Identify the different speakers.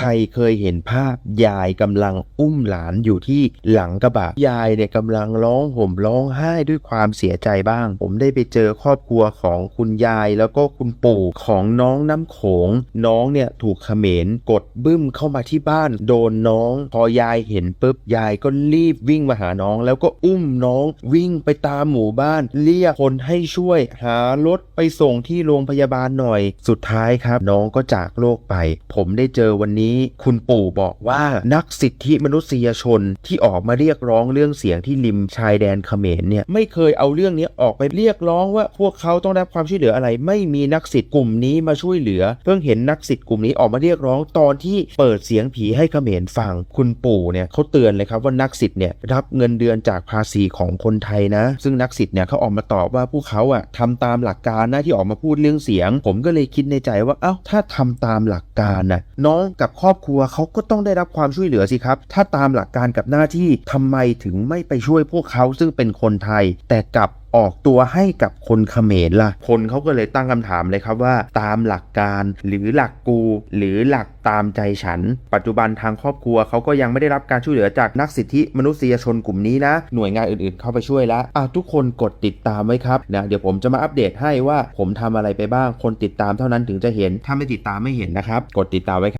Speaker 1: ใครเคยเห็นภาพยายกำลังอุ้มหลานอยู่ที่หลังกระบะ ยายเนี่ยกำลังร้องห่มร้องไห้ด้วยความเสียใจบ้าง ผมได้ไปเจอครอบครัวของคุณยายแล้วก็คุณปู่ของน้องน้ำโขง น้องเนี่ยถูกเขมรกดบึ้มเข้ามาที่บ้าน โดนน้อง พอยายเห็นปุ๊บยายก็รีบวิ่งมาหาน้อง แล้วก็อุ้มน้องวิ่งไปตามหมู่บ้าน เรียกคนให้ช่วย หารถไปส่งที่โรงพยาบาลหน่อย สุดท้ายครับ น้องก็จากโลกไป ผมได้เจอวันนี้คุณปู่บอกว่านักสิทธิมนุษยชนที่ออกมาเรียกร้องเรื่องเสียงที่ริมชายแดนเขมรเนี่ยไม่เคยเอาเรื่องนี้ออกไปเรียกร้องว่าพวกเขาต้องได้รับความช่วยเหลืออะไร ไม่มีนักสิทธิ์กลุ่มนี้มาช่วยเหลือ เพิ่งเห็นนักสิทธิ์กลุ่มนี้ออกมาเรียกร้องตอนที่เปิดเสียงผีให้เขมรฟังคุณปู่เนี่ยเขาเตือนเลยครับว่านักสิทธิ์เนี่ยรับเงินเดือนจากภาษีของคนไทยนะ ซึ่งนักสิทธิ์เนี่ยเขาออกมาตอบว่าพวกเขาอะทำตามหลักการนะที่ออกมาพูดเรื่องเสียง ผมก็เลยคิดในใจว่าเอ้าถ้าทำตามหลักการน่ะน้องกับครอบครัวเขาก็ต้องได้รับความช่วยเหลือสิครับ ถ้าตามหลักการกับหน้าที่ทำไมถึงไม่ไปช่วยพวกเขาซึ่งเป็นคนไทย แต่กลับออกตัวให้กับคนเขมรล่ะ คนเขาก็เลยตั้งคำถามเลยครับว่า ตามหลักการหรือหลักกู หรือหลักตามใจฉัน ปัจจุบันทางครอบครัวเขาก็ยังไม่ได้รับการช่วยเหลือจากนักสิทธิมนุษยชนกลุ่มนี้นะ หน่วยงานอื่นๆเข้าไปช่วยแล้วอะทุกคนกดติดตามไว้ครับนะเดี๋ยวผมจะมาอัปเดตให้ว่าผมทำอะไรไปบ้างคนติดตามเท่านั้นถึงจะเห็นถ้าไม่ติดตามไม่เห็นนะครับ กดติดตามไว้ครับ